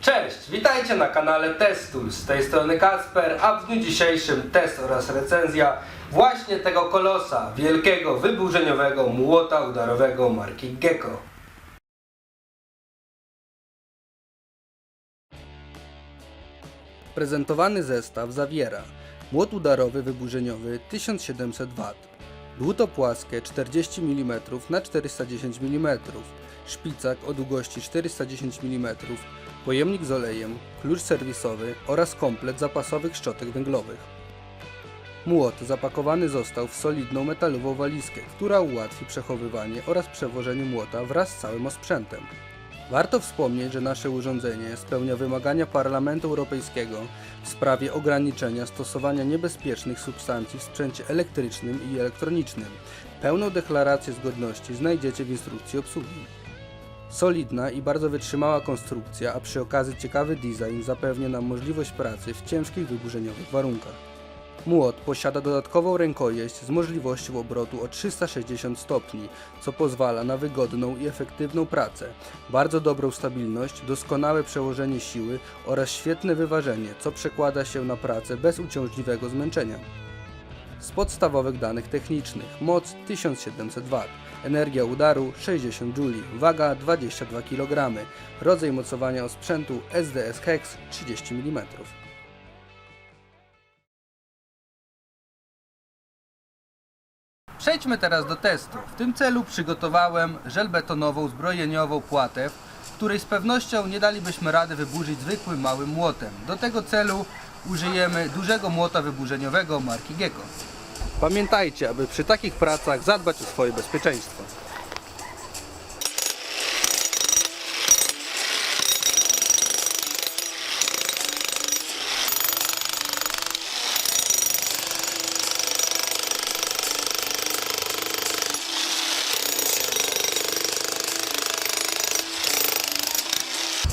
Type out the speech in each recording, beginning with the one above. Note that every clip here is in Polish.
Cześć, witajcie na kanale Testuls. Z tej strony Kasper, a w dniu dzisiejszym test oraz recenzja właśnie tego kolosa, wielkiego, wyburzeniowego młota udarowego marki Gecko. Prezentowany zestaw zawiera młot udarowy wyburzeniowy 1700 W, dłuto płaskie 40 mm na 410 mm, szpicak o długości 410 mm, pojemnik z olejem, klucz serwisowy oraz komplet zapasowych szczotek węglowych. Młot zapakowany został w solidną metalową walizkę, która ułatwi przechowywanie oraz przewożenie młota wraz z całym osprzętem. Warto wspomnieć, że nasze urządzenie spełnia wymagania Parlamentu Europejskiego w sprawie ograniczenia stosowania niebezpiecznych substancji w sprzęcie elektrycznym i elektronicznym. Pełną deklarację zgodności znajdziecie w instrukcji obsługi. Solidna i bardzo wytrzymała konstrukcja, a przy okazji ciekawy design zapewnia nam możliwość pracy w ciężkich wyburzeniowych warunkach. Młot posiada dodatkową rękojeść z możliwością obrotu o 360 stopni, co pozwala na wygodną i efektywną pracę, bardzo dobrą stabilność, doskonałe przełożenie siły oraz świetne wyważenie, co przekłada się na pracę bez uciążliwego zmęczenia. Z podstawowych danych technicznych moc 1700 W, energia udaru 60 J, waga 22 kg, rodzaj mocowania osprzętu SDS Hex 30 mm. Przejdźmy teraz do testu. W tym celu przygotowałem żelbetonową zbrojeniową płatę, której z pewnością nie dalibyśmy rady wyburzyć zwykłym małym młotem. Do tego celu użyjemy dużego młota wyburzeniowego marki Gecko. Pamiętajcie, aby przy takich pracach zadbać o swoje bezpieczeństwo.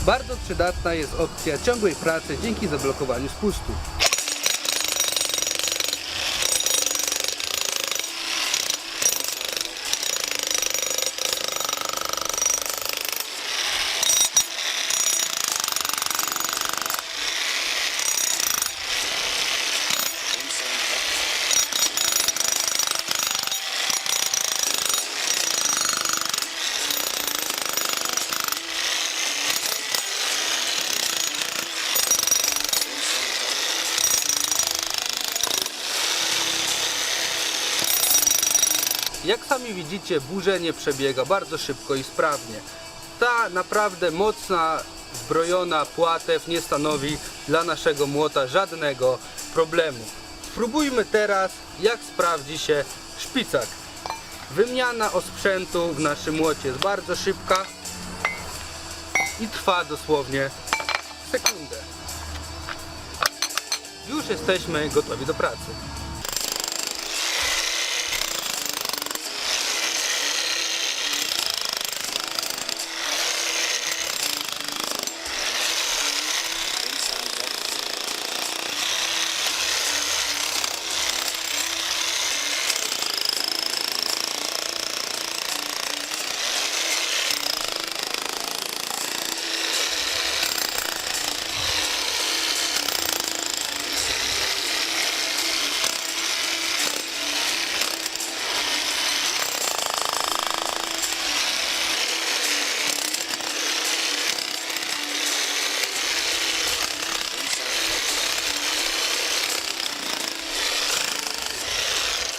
Bardzo przydatna jest opcja ciągłej pracy dzięki zablokowaniu spustu. Jak sami widzicie, burzenie przebiega bardzo szybko i sprawnie. Ta naprawdę mocna, zbrojona płatew nie stanowi dla naszego młota żadnego problemu. Spróbujmy teraz, jak sprawdzi się szpicak. Wymiana osprzętu w naszym młocie jest bardzo szybka i trwa dosłownie sekundę. Już jesteśmy gotowi do pracy.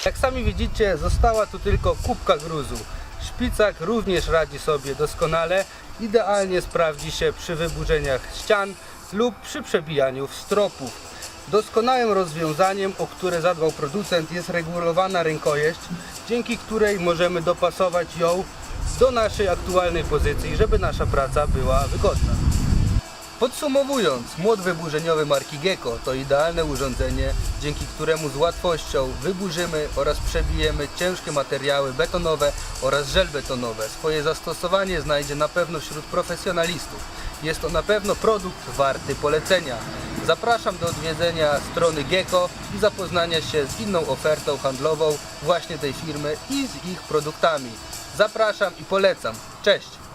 Jak sami widzicie, została tu tylko kubka gruzu. Szpicak również radzi sobie doskonale. Idealnie sprawdzi się przy wyburzeniach ścian lub przy przebijaniu stropów. Doskonałym rozwiązaniem, o które zadbał producent, jest regulowana rękojeść, dzięki której możemy dopasować ją do naszej aktualnej pozycji, żeby nasza praca była wygodna. Podsumowując, młot wyburzeniowy marki Gecko to idealne urządzenie, dzięki któremu z łatwością wyburzymy oraz przebijemy ciężkie materiały betonowe oraz żelbetonowe. Swoje zastosowanie znajdzie na pewno wśród profesjonalistów. Jest to na pewno produkt warty polecenia. Zapraszam do odwiedzenia strony Gecko i zapoznania się z inną ofertą handlową właśnie tej firmy i z ich produktami. Zapraszam i polecam. Cześć!